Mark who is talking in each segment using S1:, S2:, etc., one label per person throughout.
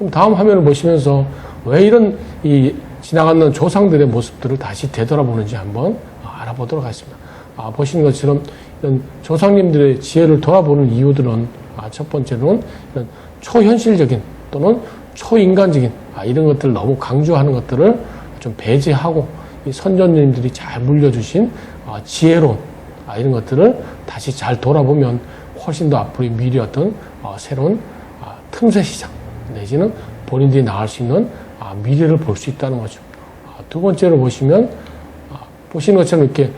S1: 그럼 다음 화면을 보시면서 왜 이런 이 지나가는 조상들의 모습들을 다시 되돌아보는지 한번 알아보도록 하겠습니다. 아, 보시는 것처럼 이런 조상님들의 지혜를 돌아보는 이유들은 아, 첫 번째로는 이런 초현실적인 또는 초인간적인 아, 이런 것들을 너무 강조하는 것들을 좀 배제하고 이 선조님들이 잘 물려주신 아, 지혜로운 아, 이런 것들을 다시 잘 돌아보면 훨씬 더 앞으로의 미래 어떤 어, 새로운 아, 틈새 시장 내지는 본인들이 나갈 수 있는 아, 미래를 볼 수 있다는 거죠. 아, 두 번째로 보시면 아, 보시는 것처럼 이렇게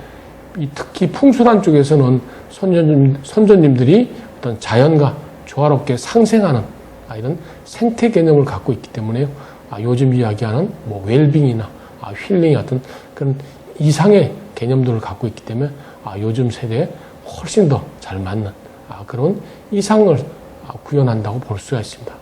S1: 이 특히 풍수단 쪽에서는 선조님, 선조님들이 어떤 자연과 조화롭게 상생하는 아, 이런 생태 개념을 갖고 있기 때문에 아, 요즘 이야기하는 뭐 웰빙이나 아, 힐링의 어떤 그런 이상의 개념들을 갖고 있기 때문에 아, 요즘 세대에 훨씬 더 잘 맞는 아, 그런 이상을 아, 구현한다고 볼 수가 있습니다.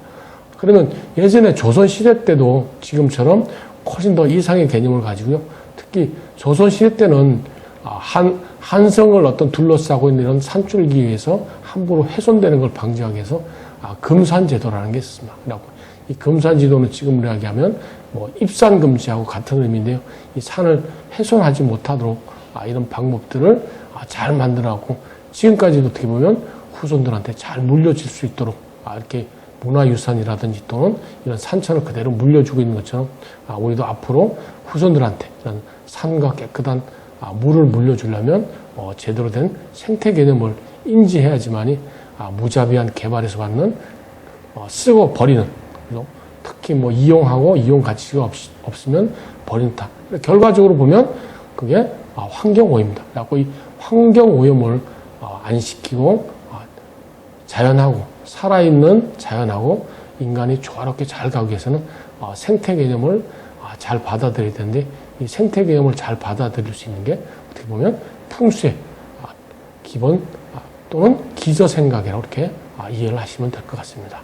S1: 그러면 예전에 조선시대 때도 지금처럼 훨씬 더 이상의 개념을 가지고요. 특히 조선시대 때는 아, 한, 한성을 어떤 둘러싸고 있는 이런 산줄기에서 함부로 훼손되는 걸 방지하기 위해서 아, 금산제도라는 게 있습니다. 이 금산지도는 지금 이야기하면 뭐 입산 금지하고 같은 의미인데요. 이 산을 훼손하지 못하도록 아, 이런 방법들을 아, 잘 만들어갖고 지금까지도 어떻게 보면 후손들한테 잘 물려질 수 있도록 아, 이렇게 문화유산이라든지 또는 이런 산천을 그대로 물려주고 있는 것처럼 아, 우리도 앞으로 후손들한테 이런 산과 깨끗한 아, 물을 물려주려면 어, 제대로 된 생태 개념을 인지해야지만이 아, 무자비한 개발에서 받는 어, 쓰고 버리는 그죠? 특히 뭐 이용하고 이용 가치가 없, 없으면 버린다. 결과적으로 보면 그게 아, 환경 이 환경 오염을 어, 안 시키고 어, 자연하고 살아있는 자연하고 인간이 조화롭게 잘 가기 위해서는 어, 생태 개념을 아, 잘 받아들여야 되는데 이 생태 개념을 잘 받아들일 수 있는 게 어떻게 보면 풍수의 아, 기본 아, 또는 기저 생각이라고 이렇게 아, 이해를 하시면 될 것 같습니다.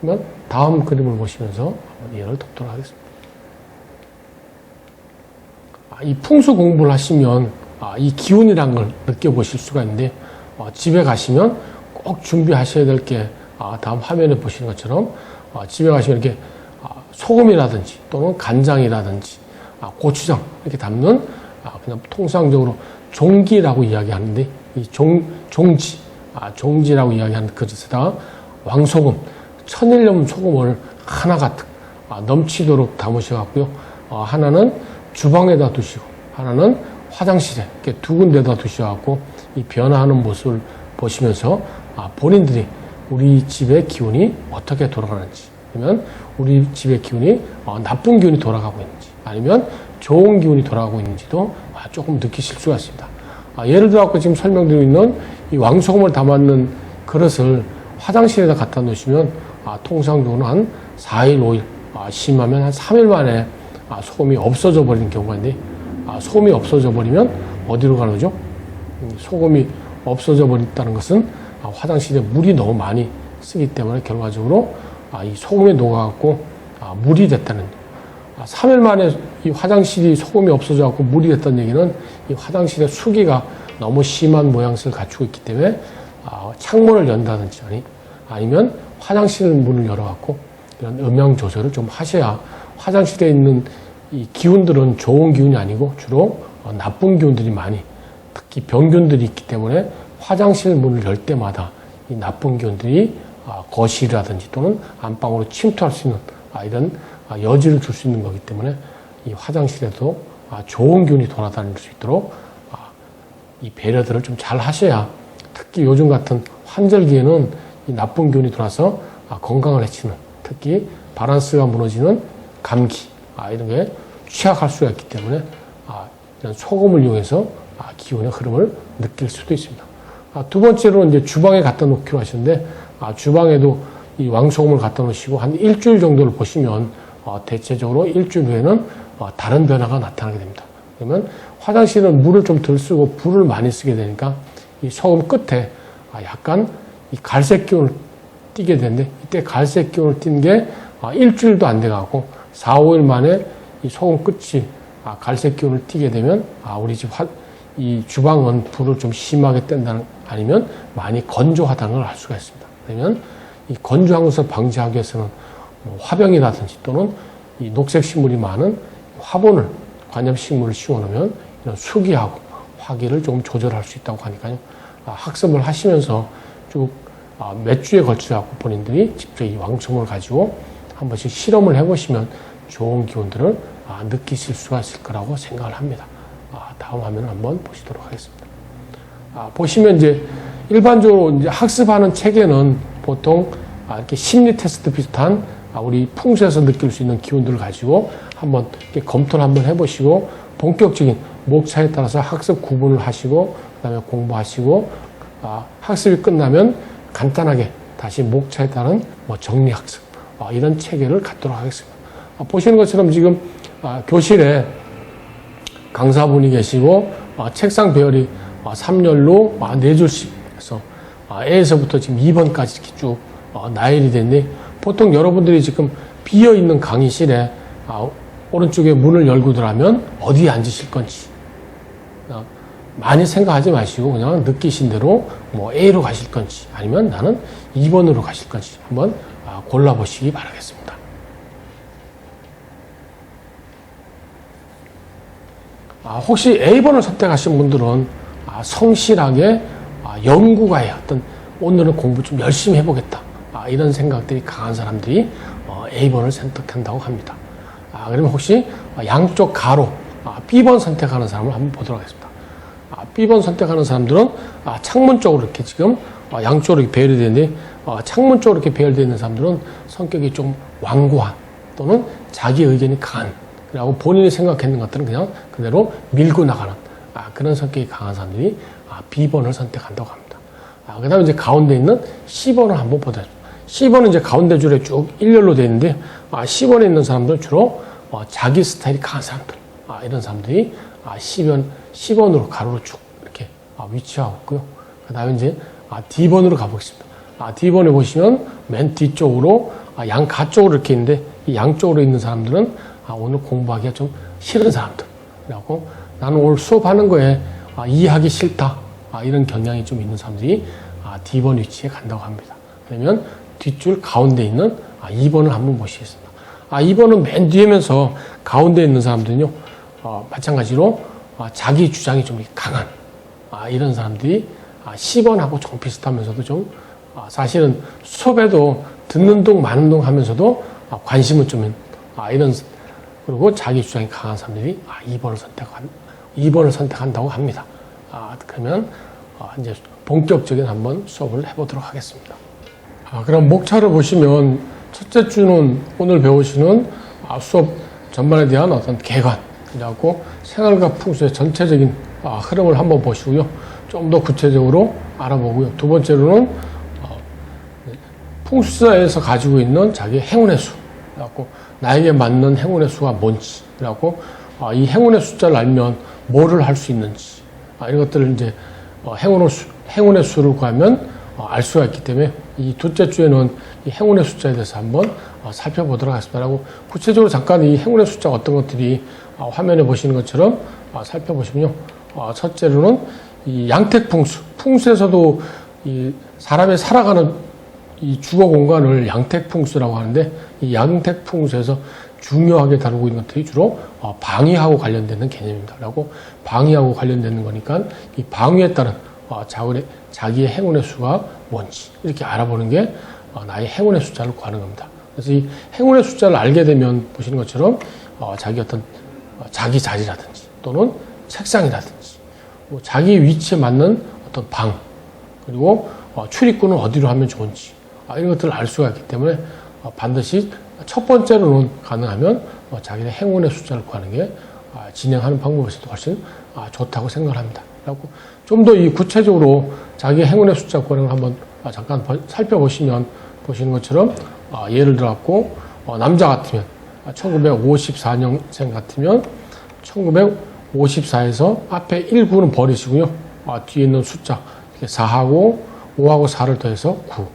S1: 그러면 다음 그림을 보시면서 이해를 돕도록 하겠습니다. 아, 이 풍수 공부를 하시면 아, 이 기운이란 걸 느껴보실 수가 있는데 어, 집에 가시면 꼭 준비하셔야 될 게 다음 화면에 보시는 것처럼 어, 집에 가시면 이렇게 아, 소금이라든지 또는 간장이라든지 아, 고추장 이렇게 담는 아, 그냥 통상적으로 종기라고 이야기하는데 이 종, 종지 아, 종지라고 이야기하는 그릇에다가 왕소금 천일염 소금을 하나 아, 넘치도록 담으셔갖고요. 어, 하나는 주방에다 두시고 하나는 화장실에 이렇게 두 군데다 두셔갖고 이 변화하는 모습을 보시면서 아, 본인들이 우리 집의 기운이 어떻게 돌아가는지 아니면 우리 집의 기운이 어, 나쁜 기운이 돌아가고 있는지 아니면 좋은 기운이 돌아가고 있는지도 아, 조금 느끼실 수가 있습니다. 아, 예를 들어 갖고 지금 설명드리고 있는 이 왕소금을 담았는 그릇을 화장실에다 갖다 놓으시면 아, 통상적으로 한 4일, 5일, 아, 심하면 한 3일 만에 아, 소금이 없어져 버리는 경우가 있는데 아, 소금이 없어져 버리면 어디로 가는 거죠? 음, 소금이 없어져 버린다는 것은 아, 화장실에 물이 너무 많이 쓰기 때문에 결과적으로 아, 이 소금에 녹아갖고 아, 물이 됐다는 아, 3일 만에 이 화장실이 소금이 없어져 갖고 물이 됐다는 얘기는 이 화장실의 수기가 너무 심한 모양새를 갖추고 있기 때문에 아, 창문을 연다든지 아니, 아니면 화장실 문을 열어갖고 이런 음향 조절을 좀 하셔야 화장실에 있는 이 기운들은 좋은 기운이 아니고 주로 어, 나쁜 기운들이 많이 특히 병균들이 있기 때문에 화장실 문을 열 때마다 이 나쁜 기운들이 아, 거실이라든지 또는 안방으로 침투할 수 있는 아, 이런 아, 여지를 줄 수 있는 거기 때문에 이 화장실에도 아, 좋은 기운이 돌아다닐 수 있도록 아, 이 배려들을 좀 잘 하셔야 특히 요즘 같은 환절기에는 이 나쁜 기운이 돌아서 아, 건강을 해치는 특히 바란스가 무너지는 감기 아, 이런 게 취약할 수가 있기 때문에 아, 이런 소금을 이용해서 아, 기운의 흐름을 느낄 수도 있습니다. 아, 두 번째로 이제 주방에 갖다 놓기로 하셨는데 아, 주방에도 이 왕소금을 갖다 놓으시고 한 일주일 정도를 보시면 어, 대체적으로 일주일 후에는 어, 다른 변화가 나타나게 됩니다. 그러면 화장실은 물을 좀 덜 쓰고 불을 많이 쓰게 되니까 이 소금 끝에 아, 약간 이 갈색 기운을 띠게 되는데 이때 갈색 기운을 띈 게 아, 일주일도 안 돼가고 4, 5일 만에 이 소금 끝이 아, 갈색 기운을 띠게 되면 아, 우리 집 화, 이 주방은 불을 좀 심하게 뗀다는 아니면 많이 건조하다는 걸 알 수가 있습니다. 그러면 이 건조한 것을 방지하기 위해서는 뭐 화병이라든지 또는 이 녹색 식물이 많은 화분을 관엽 식물을 씌워놓으면 이런 수기하고 화기를 조금 조절할 수 있다고 하니까요. 아, 학습을 하시면서 쭉 아, 몇 주에 걸쳐 갖고 본인들이 직접 이 왕초문을 가지고 한 번씩 실험을 해보시면 좋은 기운들을 아, 느끼실 수가 있을 거라고 생각을 합니다. 아, 다음 화면을 한번 보시도록 하겠습니다. 아, 보시면 이제 일반적으로 이제 학습하는 책에는 보통 아, 이렇게 심리 테스트 비슷한 아, 우리 풍수에서 느낄 수 있는 기운들을 가지고 한번 검토를 한번 해보시고 본격적인 목차에 따라서 학습 구분을 하시고 그다음에 공부하시고 아, 학습이 끝나면 간단하게 다시 목차에 따른 뭐 정리 학습 아, 이런 체계를 갖도록 하겠습니다. 아, 보시는 것처럼 지금 아, 교실에 강사분이 계시고 아, 책상 배열이 아, 3열로 아, 4줄씩. 해서 아, A에서부터 지금 2번까지 이렇게 쭉 어, 나열이 됐는데 보통 여러분들이 지금 비어 있는 강의실에 아, 오른쪽에 문을 열고 들어가면 어디에 앉으실 건지. 어, 많이 생각하지 마시고 그냥 느끼신 대로 뭐 A로 가실 건지 아니면 나는 2번으로 가실 건지 한번 아, 골라보시기 바라겠습니다. 아, 혹시 A번을 선택하신 분들은 아, 성실하게 아, 연구가의 어떤 오늘은 공부 좀 열심히 해보겠다. 아, 이런 생각들이 강한 사람들이 어, A번을 선택한다고 합니다. 아, 그러면 혹시 양쪽 가로 아, B번 선택하는 사람을 한번 보도록 하겠습니다. 아, B번 선택하는 사람들은 아, 창문 쪽으로 이렇게 지금 어, 양쪽으로 이렇게 배열이 되는데 어, 창문 쪽으로 이렇게 배열되어 있는 사람들은 성격이 좀 완고한 또는 자기 의견이 강한 그리고 본인이 생각했는 것들은 그냥 그대로 밀고 나가는 아, 그런 성격이 강한 사람들이 아, B번을 선택한다고 합니다. 아, 그 다음에 이제 가운데 있는 C번을 한번 보자. C번은 이제 가운데 줄에 쭉 일렬로 되어 있는데 아, C번에 있는 사람들은 주로 어, 자기 스타일이 강한 사람들 아, 이런 사람들이 아, C번, C번으로 가로로 쭉 이렇게 아, 위치하고 있고요. 그 다음에 이제 아, D번으로 가보겠습니다. 아, D번에 보시면 맨 뒤쪽으로 아, 양 가 쪽으로 이렇게 있는데 이 양쪽으로 있는 사람들은 아, 오늘 공부하기가 좀 싫은 사람들. 그래갖고 나는 오늘 수업하는 거에 아, 이해하기 싫다. 아, 이런 경향이 좀 있는 사람들이 아, D번 위치에 간다고 합니다. 그러면 뒷줄 가운데 있는 아, 2번을 한번 보시겠습니다. 아, 2번은 맨 뒤에면서 가운데 있는 사람들은요, 어, 마찬가지로 아, 자기 주장이 좀 강한 아, 이런 사람들이 아, 10번하고 좀 비슷하면서도 좀 아, 사실은 수업에도 듣는 동 마는 동 하면서도 아, 관심은 좀 아, 이런 그리고 자기 주장이 강한 사람들이 아, 2번을 선택한 2번을 선택한다고 합니다. 아, 그러면 아, 이제 본격적인 한번 수업을 해보도록 하겠습니다. 아, 그럼 목차를 보시면 첫째 주는 오늘 배우시는 아, 수업 전반에 대한 어떤 개관, 그래갖고 생활과 풍수의 전체적인 아, 흐름을 한번 보시고요. 좀 더 구체적으로 알아보고요. 두 번째로는 어, 풍수사에서 가지고 있는 자기의 행운의 수, 그래갖고 나에게 맞는 행운의 수가 뭔지, 그래갖고 아, 이 행운의 숫자를 알면 뭐를 할 수 있는지, 아, 이런 것들을 이제 어, 행운의, 수, 행운의 수를 구하면 어, 알 수가 있기 때문에 이 둘째 주에는 이 행운의 숫자에 대해서 한번 어, 살펴보도록 하겠습니다. 라고 구체적으로 잠깐 이 행운의 숫자가 어떤 것들이 어, 화면에 보시는 것처럼 어, 살펴보시면요. 어, 첫째로는 이 양택풍수, 풍수에서도 이 사람이 살아가는 이 주거 공간을 양택풍수라고 하는데 이 양택풍수에서 중요하게 다루고 있는 것들이 주로 어, 방위하고 관련되는 개념입니다. 라고 방위하고 관련되는 거니까 이 방위에 따른 어, 자기의, 자기의 행운의 수가 뭔지 이렇게 알아보는 게 어, 나의 행운의 숫자를 구하는 겁니다. 그래서 이 행운의 숫자를 알게 되면 보시는 것처럼 어, 자기 어떤 어, 자기 자리라든지 또는 책상이라든지 뭐 자기 위치에 맞는 어떤 방 그리고 어, 출입구는 어디로 하면 좋은지 아, 이런 것들을 알 수가 있기 때문에 어, 반드시 첫 번째로는 가능하면 어, 자기의 행운의 숫자를 구하는 게 아, 진행하는 방법에서도 훨씬 아, 좋다고 생각을 합니다. 그래고 좀 더 이 구체적으로 자기의 행운의 숫자 구하는 걸 한번 아, 잠깐 버- 살펴보시면 보시는 것처럼 아, 예를 들어 갖고 어, 남자 같으면 1954년생 같으면 1954에서 앞에 19는 버리시고요. 아, 뒤에 있는 숫자 4하고 5하고 4를 더해서 9.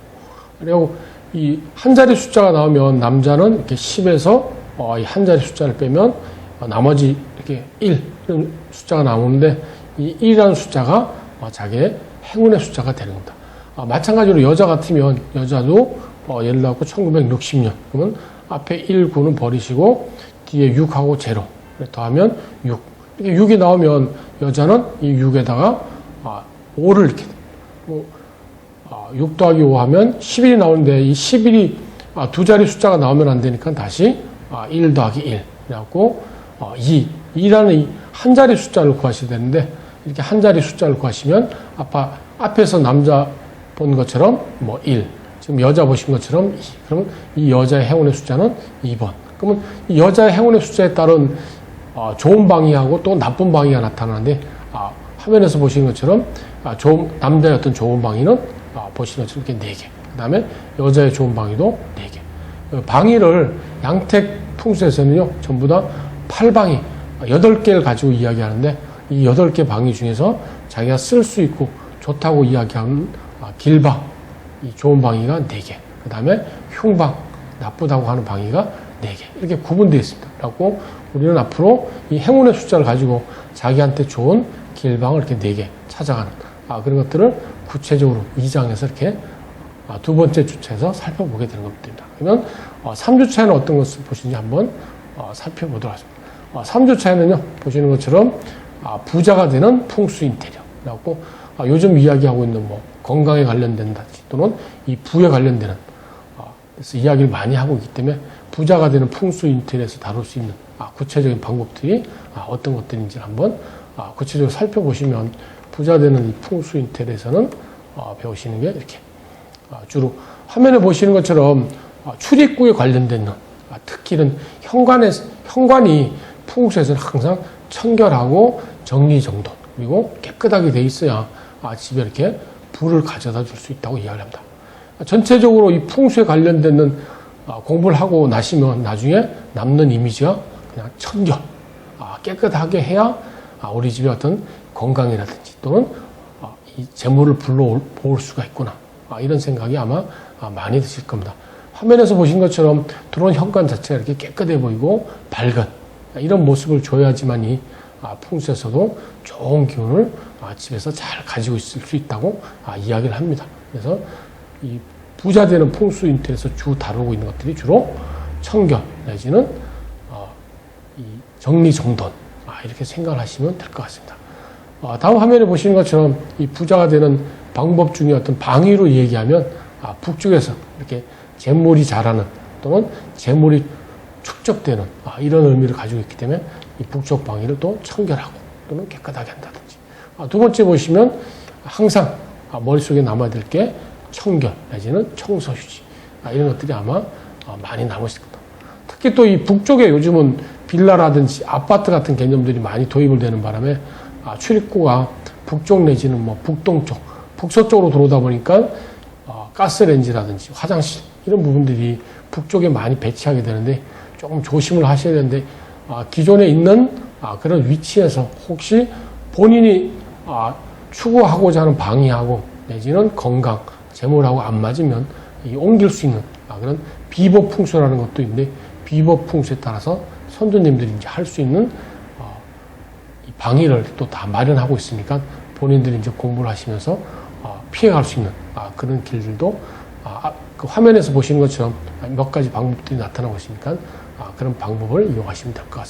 S1: 그리고 이 한 자리 숫자가 나오면 남자는 이렇게 10에서 어, 이한 자리 숫자를 빼면 어, 나머지 이렇게 1 이런 숫자가 나오는데 이 1이라는 숫자가 어, 자기의 행운의 숫자가 되는 겁니다. 아, 마찬가지로 여자 같으면 여자도 어, 예를 들어 1960년. 그러면 앞에 1, 9는 버리시고 뒤에 6하고 0. 더하면 6. 이렇게 6이 나오면 여자는 이 6에다가 아, 5를 이렇게 뭐, 아, 6 더하기 5 하면 11이 나오는데 이 11이 아, 두 자리 숫자가 나오면 안 되니까 다시 아, 1 더하기 1. 그래갖고 어, 2. 2라는 이한 자리 숫자를 구하셔야 되는데 이렇게 한 자리 숫자를 구하시면 아빠 앞에서 남자 본 것처럼 뭐 1. 지금 여자 보신 것처럼 2. 그러면 이 여자의 행운의 숫자는 2번. 그러면 이 여자의 행운의 숫자에 따른 어, 좋은 방위하고 또 나쁜 방위가 나타나는데 아, 화면에서 보시는 것처럼 아, 좋은, 남자의 어떤 좋은 방위는 아, 보시는 것처럼 이렇게 4개. 그 다음에 여자의 좋은 방위도 4개. 그 방위를 양택 풍수에서는요, 전부 다 8방위, 8개를 가지고 이야기하는데 이 8개 방위 중에서 자기가 쓸 수 있고 좋다고 이야기하는 아, 길방, 이 좋은 방위가 4개. 그 다음에 흉방, 나쁘다고 하는 방위가 4개. 이렇게 구분되어 있습니다. 그래고 우리는 앞으로 이 행운의 숫자를 가지고 자기한테 좋은 길방을 이렇게 4개 찾아가는 아, 그런 것들을 구체적으로 2장에서 이렇게 아, 두 번째 주차에서 살펴보게 되는 겁니다. 그러면 어, 3주차에는 어떤 것을 보시는지 한번 어, 살펴보도록 하겠습니다. 어, 3주차에는요, 보시는 것처럼 아, 부자가 되는 풍수 인테리어. 그래갖고 아, 요즘 이야기하고 있는 뭐 건강에 관련된다든지 또는 이 부에 관련되는 어, 그래서 이야기를 많이 하고 있기 때문에 부자가 되는 풍수 인테리어에서 다룰 수 있는 아, 구체적인 방법들이 아, 어떤 것들인지 한번 아, 구체적으로 살펴보시면 부자 되는 이 풍수 인테리어에서는 어, 배우시는 게 이렇게 아, 주로 화면에 보시는 것처럼 아, 출입구에 관련된 것, 아, 특히 는 현관에 현관이 풍수에서는 항상 청결하고 정리정돈 그리고 깨끗하게 돼 있어야 아, 집에 이렇게 불을 가져다 줄 수 있다고 이야기를 합니다. 아, 전체적으로 이 풍수에 아, 공부를 하고 나시면 나중에 남는 이미지가 그냥 청결, 아, 깨끗하게 해야 아, 우리 집의 어떤 건강이라든지 또는 아, 이 재물을 불러올 수가 있구나. 아, 이런 생각이 아마 아, 많이 드실 겁니다. 화면에서 보신 것처럼 들어온 현관 자체가 이렇게 깨끗해 보이고 밝은 아, 이런 모습을 줘야지만이 아, 풍수에서도 좋은 기운을 아, 집에서 잘 가지고 있을 수 있다고 아, 이야기를 합니다. 그래서 이 부자 되는 풍수 인터에서 주 다루고 있는 것들이 주로 청결 내지는 정리정돈 아, 이렇게 생각을 하시면 될 것 같습니다. 어, 다음 화면에 보시는 것처럼 이 부자가 되는 방법 중에 어떤 방위로 얘기하면 아, 북쪽에서 이렇게 재물이 자라는 또는 재물이 축적되는 아, 이런 의미를 가지고 있기 때문에 이 북쪽 방위를 또 청결하고 또는 깨끗하게 한다든지 아, 두 번째 보시면 항상 아, 머릿속에 남아야 될 게 청결 내지는 청소 휴지 아, 이런 것들이 아마 어, 많이 남으실 겁니다. 특히 또 이 북쪽에 요즘은 빌라라든지 아파트 같은 개념들이 많이 도입을 되는 바람에 아, 출입구가 북쪽 내지는 뭐 북동쪽, 북서쪽으로 들어오다 보니까 어, 가스레인지라든지 화장실 이런 부분들이 북쪽에 많이 배치하게 되는데 조금 조심을 하셔야 되는데 아, 기존에 있는 아, 그런 위치에서 혹시 본인이 아, 추구하고자 하는 방위하고 내지는 건강, 재물하고 안 맞으면 이 옮길 수 있는 아, 그런 비법 풍수라는 것도 있는데 비법 풍수에 따라서 선조님들이 이제 할 수 있는 어, 이 방위를 또 다 마련하고 있으니까 본인들이 이제 공부를 하시면서 어, 피해갈 수 있는 아, 그런 길들도 아, 아, 그 화면에서 보시는 것처럼 몇 가지 방법들이 나타나고 있으니까 아, 그런 방법을 이용하시면 될 것 같습니다.